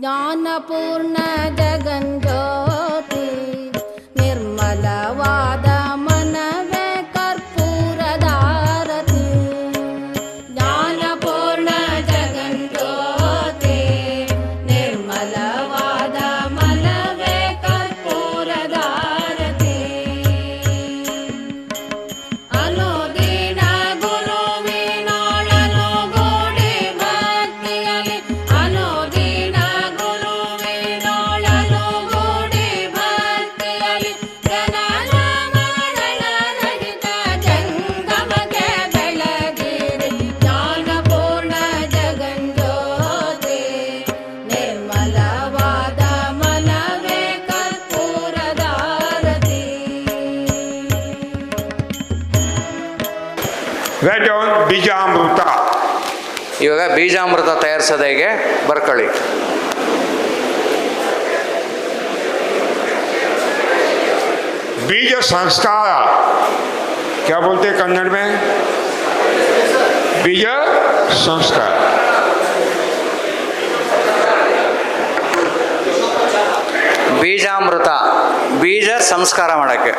ज्ञानपूर्ण जगञ्जोति निर्मलवाद मनवे कर्पूरदारति ज्ञानपूर्ण जगञ्जोति निर्मलवाद मनवे कर्पूरदारति अनु Write down Bijamruta. ಇವಾಗ ಬೀಜಾಮೃತ ತಯಾರಿಸೋದು ಹೇಗೆ ಬರ್ಕೊಳ್ಳಿ बीज संस्कार क्या बोलते हैं कन्नड़ में बीज संस्कार ಬೀಜಾಮೃತ ಬೀಜ ಸಂಸ್ಕಾರ ಮಾಡೋಕ್ಕೆ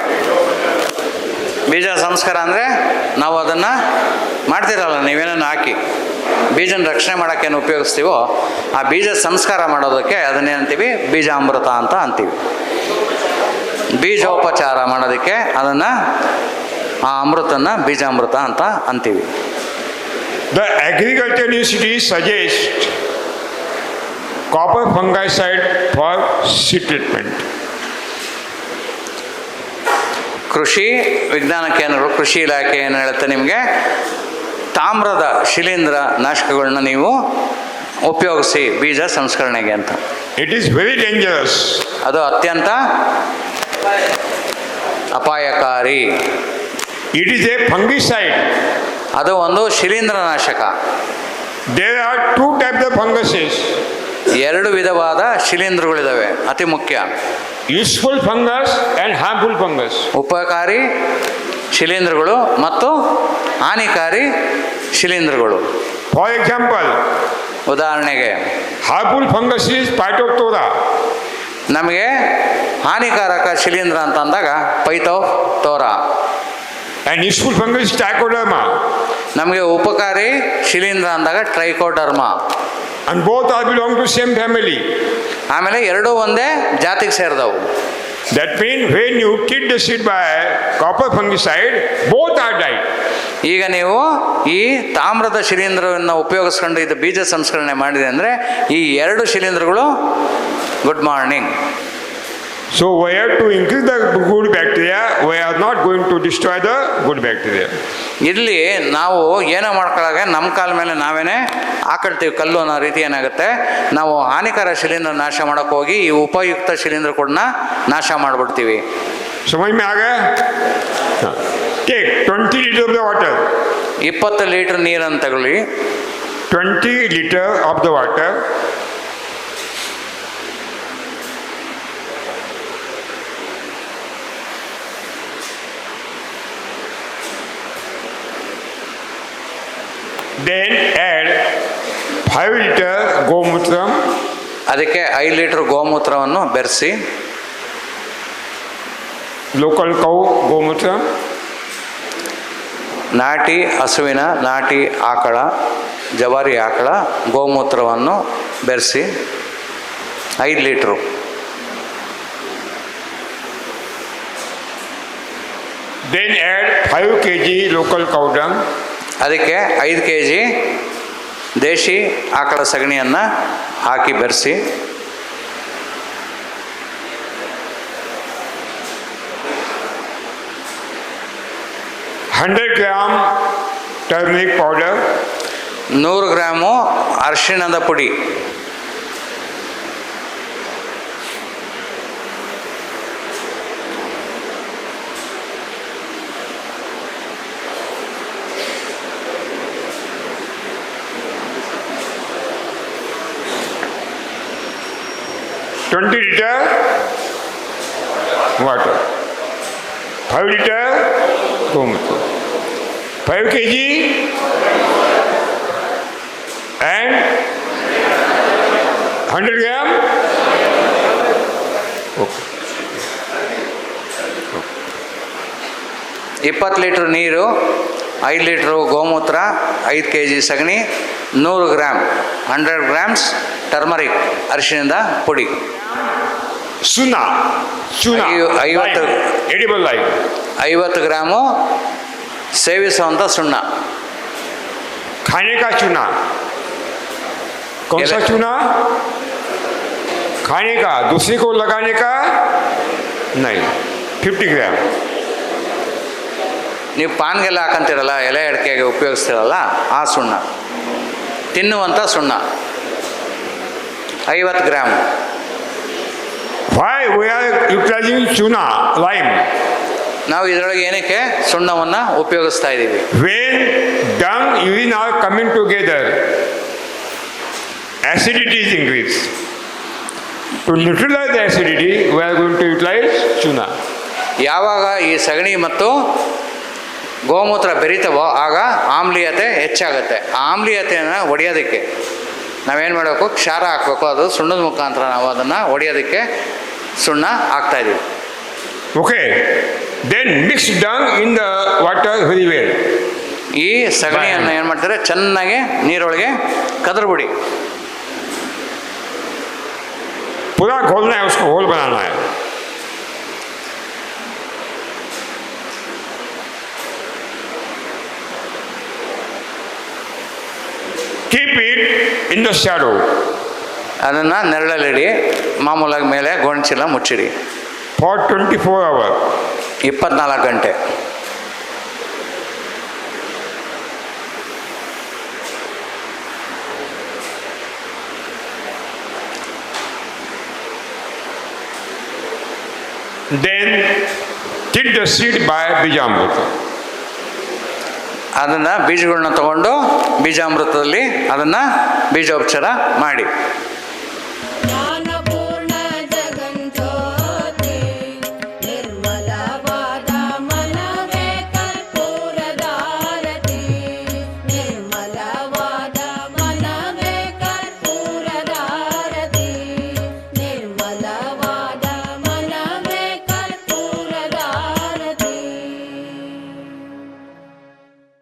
ಬೀಜ ಸಂಸ್ಕಾರ ಅಂದರೆ ನಾವು ಅದನ್ನು ಮಾಡ್ತಿರಲ್ಲ, ನೀವೇನನ್ನು ಹಾಕಿ. ಬೀಜನ ರಕ್ಷಣೆ ಮಾಡೋಕ್ಕೇನು ಉಪಯೋಗಿಸ್ತೀವೋ, ಆ ಬೀಜ ಸಂಸ್ಕಾರ ಮಾಡೋದಕ್ಕೆ ಅದನ್ನೇನಂತೀವಿ ಬೀಜಾಮೃತ ಅಂತ ಅಂತೀವಿ. ಬೀಜೋಪಚಾರ ಮಾಡೋದಕ್ಕೆ ಅದನ್ನು, ಆ ಅಮೃತನ ಬೀಜಾಮೃತ ಅಂತ ಅಂತೀವಿ. The agriculture university suggest copper fungicide for seed treatment. ಕೃಷಿ ವಿಜ್ಞಾನ ಕೇಂದ್ರಗಳು ಕೃಷಿ ಇಲಾಖೆ ಏನು ಹೇಳುತ್ತೆ ನಿಮಗೆ? ತಾಮ್ರದ ಶಿಲೀಂಧ್ರ ನಾಶಕಗಳನ್ನ ನೀವು ಉಪಯೋಗಿಸಿ ಬೀಜ ಸಂಸ್ಕರಣೆಗೆ ಅಂತ. ಇಟ್ ಈಸ್ ವೆರಿ ಡೇಂಜರಸ್ ಅದು ಅತ್ಯಂತ ಅಪಾಯಕಾರಿ. ಇಟ್ ಈಸ್ ಎ ಫಂಗಿಸೈಡ್ ಅದು ಒಂದು ಶಿಲೀಂಧ್ರ ನಾಶಕ. There are two type funguses. ಎರಡು ವಿಧವಾದ ಶಿಲೀಂಧ್ರಗಳಿದ್ದಾವೆ ಅತಿ ಮುಖ್ಯ. Useful fungus and harmful fungus ಉಪಕಾರಿ ಶಿಲೀಂಧ್ರಗಳು ಮತ್ತು ಹಾನಿಕಾರಿ ಶಿಲೀಂಧ್ರಗಳು. ಫಾರ್ ಎಕ್ಸಾಂಪಲ್ ಉದಾಹರಣೆಗೆ ಹಾರ್ಮ್ಫುಲ್ ಫಂಗಸ್ ಈಸ್ ಪ್ಯಾಟೋಕ್ತೋದ ನಮಗೆ ಹಾನಿಕಾರಕ ಶಿಲೀಂಧ್ರ ಅಂತ ಅಂದಾಗ ಪೈಥೋ ತೋರ ಆ್ಯಂಡ್ ಯೂಸ್ಫುಲ್ ಫಂಗಸ್ ಟ್ಯಾಕೋಡರ್ಮ ನಮಗೆ ಉಪಕಾರಿ ಶಿಲೀಂಧ್ರ ಅಂದಾಗ Trichoderma. And both are belong to same family ಆಮೇಲೆ ಎರಡೂ ಒಂದೇ ಜಾತಿಗೆ ಸೇರಿದವು that mean when you kill the by copper copper fungicide, both are died. ಈಗ ನೀವು ಈ ತಾಮ್ರದ ಶಿಲೀಂಧ್ರವನ್ನು ಉಪಯೋಗಿಸ್ಕೊಂಡು ಇದು ಬೀಜ ಸಂಸ್ಕರಣೆ ಮಾಡಿದೆ ಅಂದರೆ ಈ ಎರಡು ಶಿಲೀಂಧ್ರಗಳು good morning So we have to increase the good bacteria. We are not going to destroy the good bacteria. ಇಲ್ಲಿ ನಾವು ಏನೋ ಮಾಡ್ಕೊಳ್ಳಾಗ ನಮ್ಮ ಕಾಲ ಮೇಲೆ ನಾವೇನೆ ಹಾಕೊಳ್ತೀವಿ ಕಲ್ಲು ಅನ್ನೋ ರೀತಿ ಏನಾಗುತ್ತೆ? ನಾವು ಹಾನಿಕರ ಶಿಲೀಂಧ್ರ ನಾಶ ಮಾಡೋಕ್ಕೆ ಹೋಗಿ ಈ ಉಪಯುಕ್ತ ಶಿಲೀಂಧ್ರ ಕೂಡ ನಾಶ ಮಾಡಿಬಿಡ್ತೀವಿ. ಸಮಯ ಆಗ? Take twenty litre the water ಇಪ್ಪತ್ತು ಲೀಟರ್ ನೀರನ್ನು ತಗೊಳ್ಳಿ. Twenty litre of the water Then add 5 liter gomutra, ಅದಕ್ಕೆ ಐದು ಲೀಟ್ರ್ ಗೋಮೂತ್ರವನ್ನು ಬೆರೆಸಿ local cow gomutra, ನಾಟಿ ಹಸುವಿನ ನಾಟಿ ಆಕಳ ಜವಾರಿ ಆಕಳ ಗೋಮೂತ್ರವನ್ನು ಬೆರೆಸಿ ಐದು litre then add 5 kg local cow dung, ಅದಕ್ಕೆ ಐದು ಕೆ ಜಿ ದೇಶಿ ಆಕಳ ಸಗಣಿಯನ್ನು ಹಾಕಿ ಬೆರೆಸಿ. Hundred gram turmeric powder. ನೂರು ಗ್ರಾಮು ಅರಿಶಿಣದ ಪುಡಿ. twenty liter water, five liter gomutra. 5 kg and 100 gram. Okay. ಇಪ್ಪತ್ತು ಲೀಟ್ರ್ ನೀರು ಐದು ಲೀಟ್ರು ಗೋಮೂತ್ರ ಐದು ಕೆ ಜಿ ಸಗಣಿ ನೂರು ಗ್ರಾಮ್ ಹಂಡ್ರೆಡ್ ಗ್ರಾಮ್ಸ್ ಟರ್ಮರಿಕ್ ಅರಿಶಿಣದ ಪುಡಿ. ಸುನಾ ಸುಣ್ಣ. ಐವತ್ತು ಎಡಿಬಲ್ ಐವತ್ತು ಗ್ರಾಮು ಸೇವಿಸುವಂಥ ಸುಣ್ಣ. ಖಾನೇಕಾ ಚೂನ ಕೌಸಾ ಚೂನ ಖಾನೇಕಾ ದೂಸರಿ ಕೋ ಲಗಾನೇಕಾ ನೈ ಫಿಫ್ಟಿ ಗ್ರಾಮ್. ನೀವು ಪಾನ್ಗೆಲ್ಲ ಹಾಕಂತಿರಲ್ಲ ಎಲೆ ಅಡಿಕೆಗೆ ಉಪಯೋಗಿಸ್ತಿರಲ್ಲ ಆ ಸುಣ್ಣ ತಿನ್ನುವಂಥ ಸುಣ್ಣ ಐವತ್ತು gram why we are utilizing chuna lime ನಾವು ಇದರೊಳಗೆ ಏನಕ್ಕೆ ಸುಣ್ಣವನ್ನು ಉಪಯೋಗಿಸ್ತಾ ಇದ್ದೀವಿ when dung urine are coming together acidity is increased to neutralize the acidity we are going to utilize chuna ಯಾವಾಗ ಈ ಸಗಣಿ ಮತ್ತು ಗೋಮೂತ್ರ ಬೆರೀತವೋ ಆಗ ಆಮ್ಲೀಯತೆ ಹೆಚ್ಚಾಗುತ್ತೆ. ಆ ಆಮ್ಲೀಯತೆಯನ್ನು ಹೊಡೆಯೋದಕ್ಕೆ ನಾವೇನು ಮಾಡಬೇಕು? ಕ್ಷಾರ ಹಾಕಬೇಕು. ಅದು ಸುಣ್ಣದ ಮುಖಾಂತರ ನಾವು ಅದನ್ನು ಹೊಡೆಯೋದಕ್ಕೆ ಸುಣ್ಣ ಹಾಕ್ತಾ ಇದ್ದೀವಿ okay then mix dung in the water ಈ ಸಗಣಿಯನ್ನು ಏನು ಮಾಡ್ತಾರೆ? ಚೆನ್ನಾಗಿ ನೀರೊಳಗೆ ಕದರ್ಬಿಡಿ. ಪುರಾಕ್ ಘೋಲ್ನ ಹೋಲ್ ಬರೋಣ keep it in the shadow ಅದನ್ನು ನೆರಳಲ್ಲಿಡಿ ಮಾಮೂಲಾಗಿ ಮೇಲೆ ಗೋಣಚೀಲ ಮುಚ್ಚಿಡಿ ಫಾರ್ ಟ್ವೆಂಟಿ ಫೋರ್ ಅವರ್ ಇಪ್ಪತ್ನಾಲ್ಕು ಗಂಟೆ then take the seat by Bijambuta. ಅದನ್ನು ಬೀಜಗಳನ್ನ ತಗೊಂಡು ಬೀಜಾಮೃತದಲ್ಲಿ ಅದನ್ನು ಬೀಜೋಪಚಾರ ಮಾಡಿ.